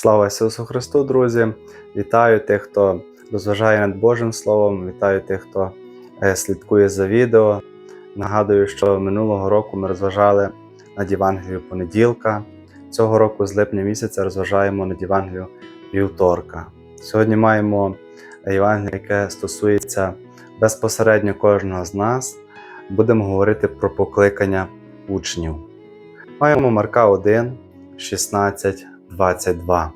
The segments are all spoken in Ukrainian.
Слава Ісусу Христу, друзі! Вітаю тих, хто розважає над Божим Словом, вітаю тих, хто е, слідкує за відео. Нагадую, що минулого року ми розважали над Євангелією понеділка. Цього року з липня місяця розважаємо над Євангелією вівторка. Сьогодні маємо Євангеліє, яке стосується безпосередньо кожного з нас. Будемо говорити про покликання учнів. Маємо Марка 1, 16, 22.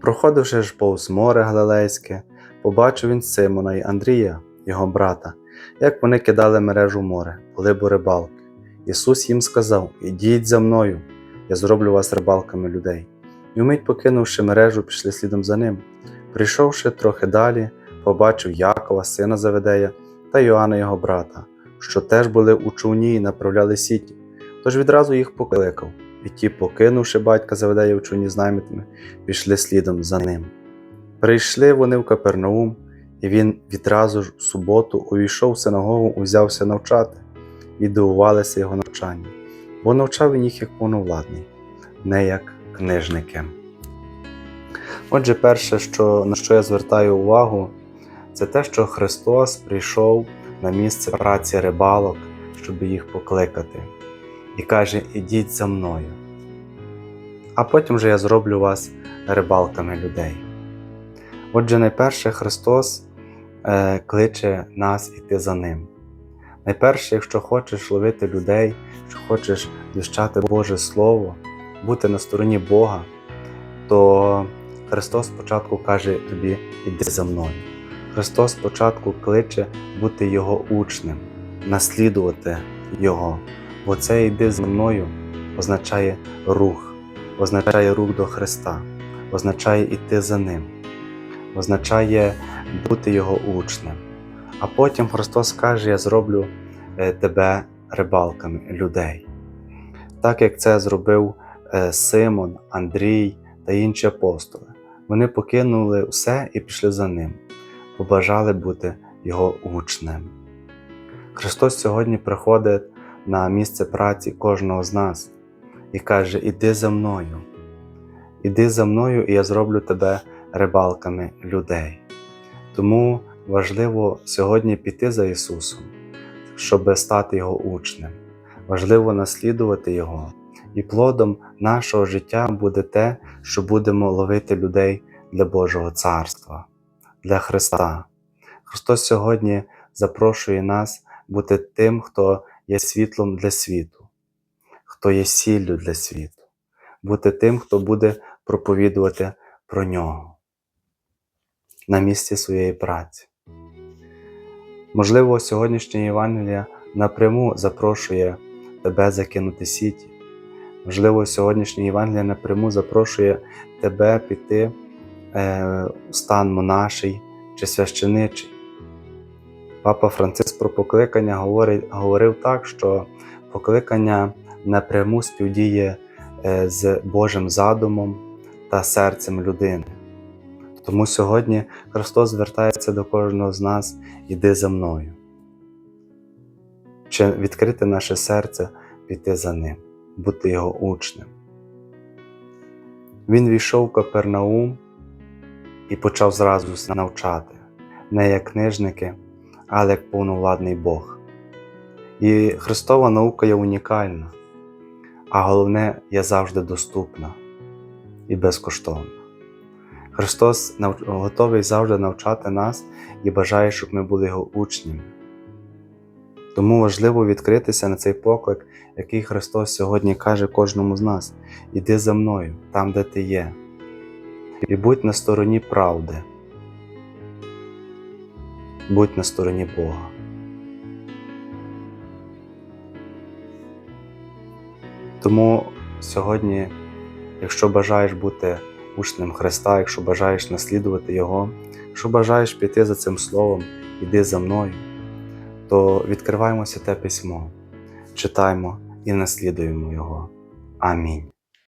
Проходивши ж повз море Галилейське, побачив він Симона й Андрія, його брата, як вони кидали мережу море, були бо рибалки. Ісус їм сказав: Ідіть за мною, я зроблю вас рибалками людей. І вмить, покинувши мережу, пішли слідом за ним. Прийшовши трохи далі, побачив Якова, сина Заведея, та Йоанна його брата, що теж були у човні і направляли сіті. Тож відразу їх покликав, і ті, покинувши батька Заведея в човні з пішли слідом за ним. Прийшли вони в Капернаум, і він відразу ж в суботу увійшов в синагогу, узявся навчати, і дивувалися його навчанню, бо навчав він їх як повновладний, не як книжники. Отже, перше, що, на що я звертаю увагу, це те, що Христос прийшов на місце праці рибалок, щоб їх покликати, і каже: Ідіть за мною. А потім же я зроблю вас рибалками людей. Отже, найперше Христос е, кличе нас іти за Ним. Найперше, якщо хочеш ловити людей, якщо хочеш віщати Боже Слово, бути на стороні Бога, то Христос спочатку каже тобі: іди за мною. Христос спочатку кличе бути Його учнем, наслідувати Його. Бо це йди за мною означає рух, означає рух до Христа, означає іти за Ним, означає бути Його учнем. А потім Христос каже: Я зроблю е, тебе рибалками людей. Так як це зробив е, Симон, Андрій та інші апостоли. Вони покинули все і пішли за ним, побажали бути його учнем. Христос сьогодні приходить на місце праці кожного з нас і каже: Іди за мною, іди за мною, і я зроблю тебе рибалками людей. Тому важливо сьогодні піти за Ісусом, щоб стати Його учнем. Важливо наслідувати Його. І плодом нашого життя буде те, що будемо ловити людей для Божого царства, для Христа. Христос сьогодні запрошує нас бути тим, хто є світлом для світу, хто є сіллю для світу, бути тим, хто буде проповідувати про нього на місці своєї праці. Можливо, сьогоднішнє Євангелія напряму запрошує тебе закинути сіті. Можливо, сьогоднішнє Євангелія напряму запрошує тебе піти е, стан монаший чи священичий. Папа Франциск про покликання говорить, говорив так, що покликання напряму співдіє е, з Божим задумом та серцем людини. Тому сьогодні Христос звертається до кожного з нас іди за мною. Чи відкрити наше серце піти за ним, бути його учнем. Він війшов в Капернаум і почав зразу навчати, не як книжники, але як повновладний Бог. І Христова наука є унікальна, а головне є завжди доступна і безкоштовна. Христос готовий завжди навчати нас і бажає, щоб ми були Його учнями. Тому важливо відкритися на цей поклик, який Христос сьогодні каже кожному з нас: іди за мною, там, де ти є, і будь на стороні правди, будь на стороні Бога. Тому сьогодні, якщо бажаєш бути учнем Христа, якщо бажаєш наслідувати Його, якщо бажаєш піти за цим Словом, іди за мною, то відкриваємо те письмо, читаємо і наслідуємо Його. Амінь.